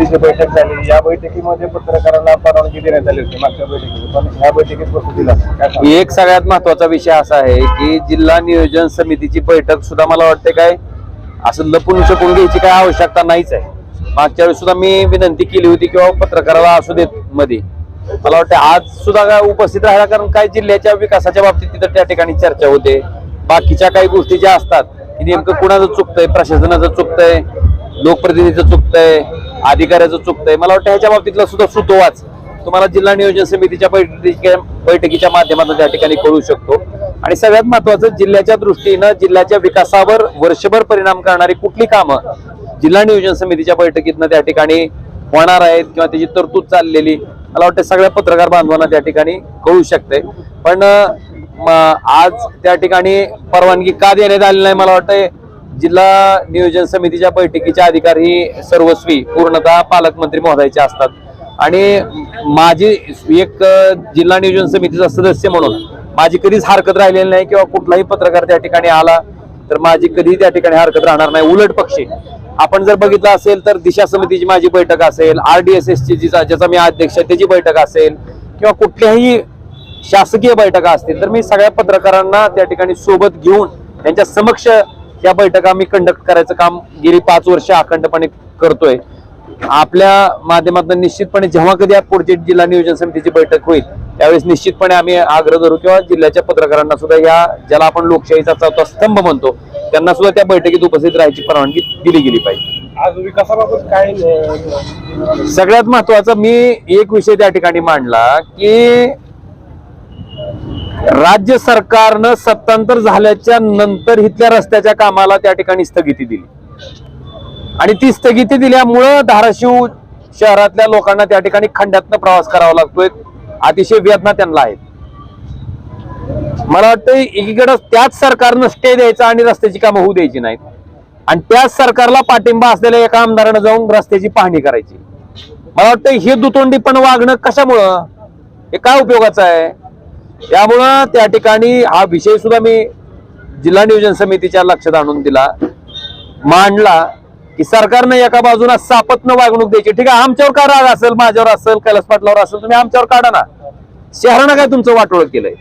समितीची बैठक झाली. या बैठकीमध्ये पत्रकारांना परवानगी देण्यात आली होती. मागच्या बैठकीत. पण ह्या बैठकीत बसू दिला काय एक सगळ्यात महत्त्वाचा विषय असा आहे की जिल्हा नियोजन समितीची बैठक सुद्धा मला वाटते काय असं लपून छपून घ्यायची काय आवश्यकता नाहीच आहे. मागच्या वेळी सुद्धा मी विनंती केली होती किंवा पत्रकाराला असू देत मध्ये. मला वाटतं आज सुद्धा काय उपस्थित राहिला कारण काय जिल्ह्याच्या विकासाच्या बाबतीत तिथं त्या ठिकाणी चर्चा होते. बाकीच्या काही गोष्टी ज्या असतात की नेमकं कुणाचं चुकतंय प्रशासनाचं चुकतंय लोकप्रतिनिधीचं चुकतंय अधिकाऱ्याचं चुकतंय. मला वाटतं ह्याच्या बाबतीतला सुद्धा सुतोवाच. तुम्हाला जिल्हा नियोजन समितीच्या बैठकीच्या बैठकीच्या माध्यमातून त्या ठिकाणी कळू शकतो. आणि सगळ्यात महत्वाचं जिल्ह्याच्या दृष्टीनं जिल्ह्याच्या विकासावर वर्षभर परिणाम करणारी कुठली कामं जिल्हा नियोजन समितीच्या बैठकीतनं त्या ठिकाणी होणार आहेत किंवा त्याची तरतूद चाललेली मला वाटतं सगळ्या पत्रकार बांधवांना त्या ठिकाणी कळू शकते पण आज त्या ठिकाणी परवानगी का देण्यात आली नाही मला वाटतं जिल्हा नियोजन समितीच्या बैठकीचे अधिकारी ही सर्वस्वी पूर्णतः पालकमंत्री महोदयाचे असतात. आणि माझी एक जिल्हा नियोजन समितीचा सदस्य म्हणून माझी कधीच हरकत राहिलेली नाही किंवा कुठलाही पत्रकार त्या ठिकाणी आला तर माझी कधीही त्या ठिकाणी हरकत राहणार नाही. उलट पक्षी. आपण जर बघितलं असेल तर दिशा समितीची माझी बैठक असेल आरडीएसएस ची जी- ज्याचा मी अध्यक्ष आहे, त्याची बैठक असेल किंवा कुठल्याही शासकीय बैठका असतील तर मी सगळ्या पत्रकारांना त्या ठिकाणी सोबत घेऊन त्यांच्या समक्ष या बैठका मी कंडक्ट करायचं काम गेली पाच वर्ष अखंडपणे करतोय आपल्या माध्यमातून निश्चितपणे जेव्हा कधी या पुढची जिल्हा नियोजन समितीची बैठक होईल त्यावेळेस निश्चितपणे आम्ही आग्रह धरू किंवा जिल्ह्याच्या पत्रकारांना सुद्धा या ज्याला आपण लोकशाहीचा चौथा स्तंभ म्हणतो त्यांना सुद्धा त्या बैठकीत उपस्थित राहायची परवानगी दिली गेली पाहिजे. आज विकासाबाबत काय अं, सगळ्यात महत्त्वाचा मी एक विषय त्या ठिकाणी मांडला की राज्य सरकारनं सत्तांतर झाल्याच्यानंतर इथल्या रस्त्याच्या कामाला त्या ठिकाणी स्थगिती दिली. आणि ती स्थगिती दिल्यामुळं धाराशिव शहरातल्या लोकांना त्या ठिकाणी खंड्यातनं प्रवास करावा लागतोय. अतिशय वेदना त्यांना आहेत. मला वाटतं एकीकडं त्याच सरकारनं स्टे द्यायचा आणि रस्त्याची कामं होऊ द्यायची नाहीत. आणि त्याच सरकारला पाठिंबा असलेल्या एका आमदारानं जाऊन रस्त्याची पाहणी करायची. मला वाटतं हे दुतोंडीपण वागणं कशामुळं? हे काय उपयोगाचं आहे? त्यामुळं त्या ठिकाणी हा विषय सुद्धा मी जिल्हा नियोजन समितीच्या लक्षात आणून दिला. मांडला की सरकारनं एका बाजूला सापत्न वागणूक द्यायची. ठीक आहे आमच्यावर का राग असेल माझ्यावर असेल कैलास पाटलावर असेल तुम्ही आमच्यावर काढा ना. शहरानं काय तुमचं वाटोळ केलंय?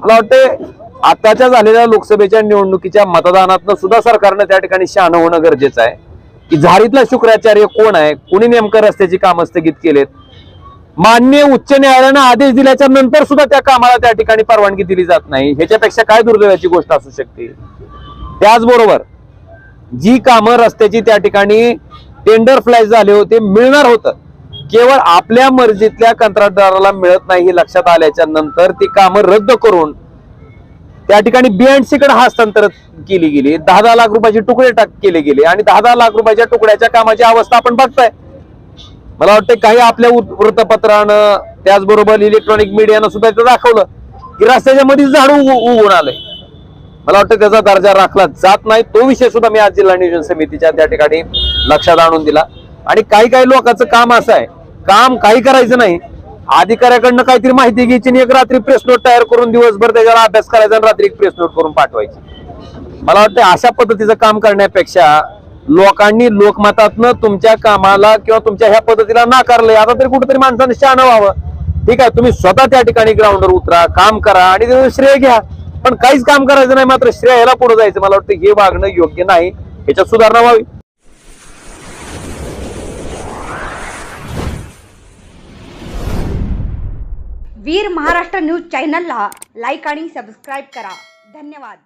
मला वाटतंय आताच्या झालेल्या लोकसभेच्या निवडणुकीच्या मतदानातनं सुद्धा सरकारनं त्या ठिकाणी शहाणं होणं गरजेचं आहे. की झारीतला शुक्राचार्य कोण आहे? कोणी नेमकं रस्त्याची कामं स्थगित केलेत? मान्य उच्च न्यायालयानं आदेश दिल्याच्या नंतर सुद्धा त्या कामाला त्या ठिकाणी परवानगी दिली जात नाही. ह्याच्यापेक्षा काय दुर्दैवाची गोष्ट असू शकते? त्याचबरोबर जी कामं रस्त्याची त्या ठिकाणी टेंडर फ्लॅश झाले होते मिळणार होतं. केवळ आपल्या मर्जीतल्या कंत्राटदाराला मिळत नाही हे लक्षात आल्याच्यानंतर ती कामं रद्द करून त्या ठिकाणी बीएनसी कडे हस्तांतर केली गेली. दहा दहा लाख रुपयाचे तुकडे टाक केले गेले. आणि दहा दहा लाख रुपयाच्या तुकड्याच्या कामाची अवस्था आपण बघताय. मला वाटतं काही आपल्या वृत्तपत्रानं त्याचबरोबर इलेक्ट्रॉनिक मीडियानं सुद्धा इथं दाखवलं की रस्त्याच्या मध्ये झाड उग- उगवून आलंय मला वाटतं त्याचा दर्जा राखला जात नाही तो विषय सुद्धा मी आज जिल्हा नियोजन समितीच्या त्या ठिकाणी लक्षात आणून दिला. आणि काही काही लोकांचं काम असं आहे काम काही करायचं नाही. अधिकाऱ्याकडनं काहीतरी माहिती घ्यायची आणि एक रात्री प्रेस नोट तयार करून दिवसभर त्याच्यावर अभ्यास करायचा आणि रात्री एक प्रेस नोट करून पाठवायची. मला वाटतं अशा पद्धतीचं काम करण्यापेक्षा लोकांनी लोकमतातनं तुमच्या कामाला किंवा तुमच्या ह्या पद्धतीला नाकारलंय. आता तरी कुठेतरी माणसाने शान व्हावं. ठीक आहे तुम्ही स्वतः त्या ठिकाणी ग्राउंडवर उतरा काम करा आणि त्याचं श्रेय घ्या. पण काहीच काम करायचं नाही मात्र श्रेय पुढे जायचं. मला वाटतं हे वागणं योग्य नाही. ह्याच्यात सुधारणा व्हावी. वीर महाराष्ट्र न्यूज चॅनलला लाईक आणि सबस्क्राईब करा. धन्यवाद.